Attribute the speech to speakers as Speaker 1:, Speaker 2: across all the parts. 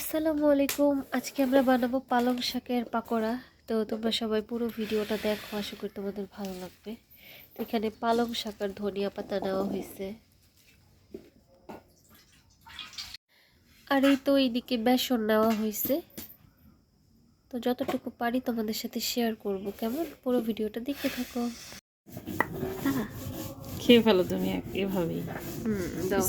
Speaker 1: আসসালামু আলাইকুম। আজকে আমরা বানাবো পালং শাকের পাকোড়া। তো তোমরা সবাই পুরো ভিডিওটা দেখো আশা করি তোমাদের ভালো লাগবে। তো এখানে পালং শাক আর ধনিয়া পাতা নেওয়া হয়েছে। আর এই তো এইদিকে বেসন নেওয়া হয়েছে। তো যতটুকু পারি তোমাদের সাথে শেয়ার করব কেমন? পুরো ভিডিওটা দেখতে থাকো। হ্যাঁ
Speaker 2: খেয়ে ফেলো তুমি এভাবেই।
Speaker 1: হুম দাও।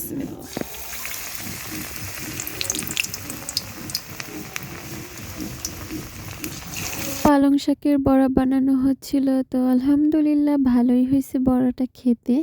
Speaker 3: পালং শাকের বড়া বানানো হচ্ছিল তো আলহামদুলিল্লাহ ভালোই হয়েছে বড়াটা খেতে।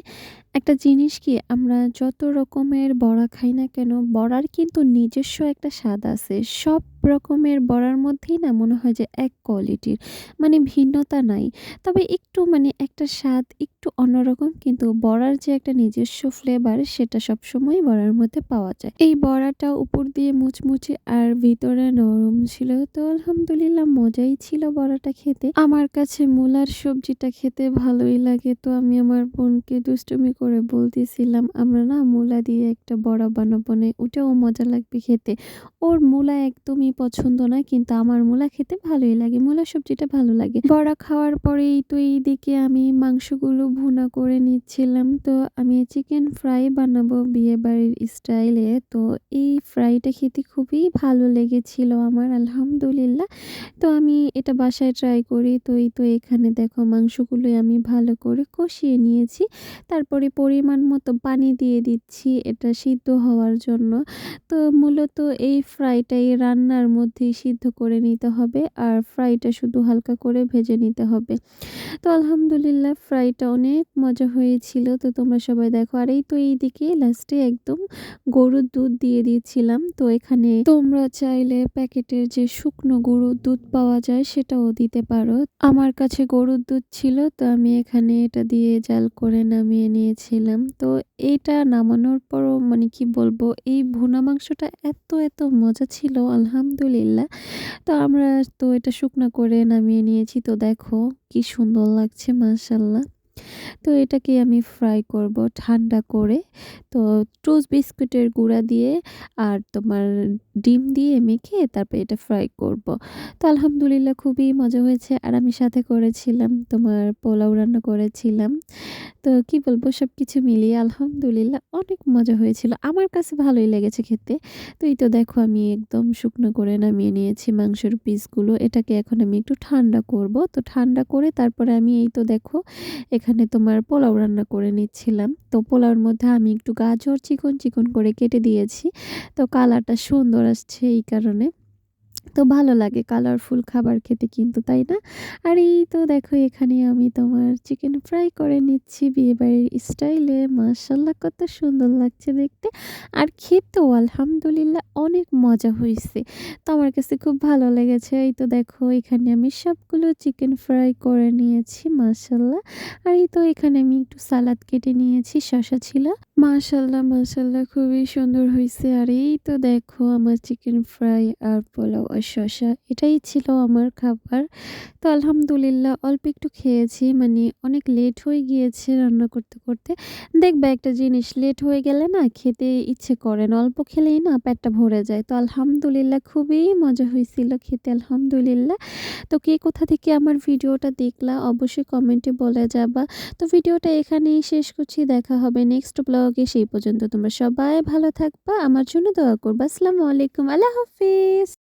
Speaker 3: একটা জিনিস কি, আমরা যত রকমের বড়া খাই না কেন, বড়ার কিন্তু নিজস্ব একটা স্বাদ আছে। সব রকমের বড়ার মধ্যেই না মনে হয় যে এক কোয়ালিটির মানে ভিন্নতা নাই। তবে একটু মানে একটা স্বাদ একটু অন্যরকম কিন্তু বড়ার যে একটা নিজস্ব ফ্লেভার সেটা সবসময় বড়ার মধ্যে পাওয়া যায়। এই বড়াটা উপর দিয়ে মুচমুচে আর ভিতরে নরম ছিল তো আলহামদুলিল্লাহ মজাই ছিল বড়াটা খেতে। আমার কাছে মূলার সবজিটা খেতে ভালোই লাগে তো আমি আমার বোনকে দুষ্টুমি করে বলতেছিলাম, আমরা না মূলা দিয়ে একটা বড়া বানাবো না, ওটাও মজা লাগবে খেতে। ওর মূলা একদমই পছন্দ না, কিন্তু আমার মূলা খেতে ভালোই লাগে, মূলা সবজিটা ভালো লাগে। বড়া খাওয়ার পরেই তো এইদিকে আমি মাংসগুলো ভুনা করে নিচ্ছিলাম, তো আমি চিকেন ফ্রাই বানাবো বিয়ে বাড়ির স্টাইলে। তো এই ফ্রাইটা খেতে খুবই ভালো লেগেছিল আমার, আলহামদুলিল্লাহ। তো আমি এটা বাসায় ট্রাই করি, তো এই তো এখানে দেখো মাংসগুলোই আমি ভালো করে কষিয়ে নিয়েছি। তারপরে পরিমাণ মতো পানি দিয়ে দিচ্ছি এটা সিদ্ধ হওয়ার জন্য। তো মূলত এই ফ্রাইটাই রান্নার মধ্যেই সিদ্ধ করে নিতে হবে আর ফ্রাইটা শুধু হালকা করে ভেজে নিতে হবে। তো আলহামদুলিল্লাহ ফ্রাইটা অনেক মজা হয়েছিল। তো তোমরা সবাই দেখো, আর এই তো এইদিকে লাস্টে একদম গরুর দুধ দিয়ে দিয়েছিলাম তো এখানে তোমরা চাইলে প্যাকেটের যে শুকনো গরুর দুধ পাওয়া যায় সেটাও দিতে পারো। আমার কাছে গরুর দুধ ছিল, তো আমি এখানে এটা দিয়ে জাল করে নামিয়ে নিয়েছিলাম তো এইটা নামানোর পরও মানে কি বলব, এই ভুনা মাংসটা এত এত মজা ছিল, আলহামদুলিল্লাহ। তো আমরা তো এটা শুকনো করে নামিয়ে নিয়েছি। তো দেখো কি সুন্দর লাগছে মাশাল্লাহ তো এটাকে আমি ফ্রাই করব ঠান্ডা করে। তো টোস্ট বিস্কুটের গুঁড়া দিয়ে আর তোমার ডিম দিয়ে মেখে তারপর এটা ফ্রাই করব। তো আলহামদুলিল্লাহ খুবই মজা হয়েছে আর আমি সাথে করেছিলাম, তোমার পোলাও রান্না করেছিলাম। তো কি বলব সব কিছু মিলিয়ে আলহামদুলিল্লাহ অনেক মজা হয়েছিল। আমার কাছে ভালোই লেগেছে খেতে। তো এই তো দেখো আমি একদম শুকনো করে নামিয়ে নিয়েছি মাংসের পিসগুলো এটাকে এখন আমি একটু ঠান্ডা করব। তো ঠান্ডা করে তারপরে আমি এই তো দেখো এখানে তোমার পোলাও রান্না করে নিচ্ছিলাম। তো পোলাওর মধ্যে আমি একটু গাজর চিকন চিকন করে কেটে দিয়েছি। তো কালারটা সুন্দর আসছে এই কারণে। তো ভালো লাগে কালারফুল খাবার খেতে কিন্তু, তাই না? আর এই তো দেখো এখানে আমি তোমার চিকেন ফ্রাই করে নিচ্ছি বিয়েবাড়ির স্টাইলে মাশাল্লাহ কত সুন্দর লাগছে দেখতে। আর খেতেও আলহামদুলিল্লাহ অনেক মজা হয়েছে তো আমার কাছে খুব ভালো লেগেছে। এই তো দেখো এখানে আমি সবগুলো চিকেন ফ্রাই করে নিয়েছি মাশাল্লাহ আর এই তো এখানে আমি একটু সালাদ কেটে নিয়েছি শশা ছিল। মাশাল্লাহ মাশাল্লাহ খুবই সুন্দর হয়েছে আর এই তো দেখো আমার চিকেন ফ্রাই আর পোলাও। শশা এটাই ছিল আমার খাবার। তো আলহামদুলিল্লাহ অল্প একটু খেয়েছি মানে অনেক লেট হয়ে গিয়েছে রান্না করতে করতে। দেখবে একটা জিনিস লেট হয়ে গেলে না খেতে ইচ্ছে করে না, অল্প খেলেই না পেটটা ভরে যায়। তো আলহামদুলিল্লাহ খুবই মজা হয়েছিল খেতে, আলহামদুলিল্লাহ। তো কে কোথা থেকে আমার ভিডিওটা দেখলা অবশ্যই কমেন্টে বলে যাবা। তো ভিডিওটা এখানেই শেষ করছি, দেখা হবে নেক্সট ব্লগে সেই পর্যন্ত তোমরা সবাই ভালো থাকবা, আমার জন্য দোয়া করবা। আসসালামু আলাইকুম, আল্লাহ হাফিজ।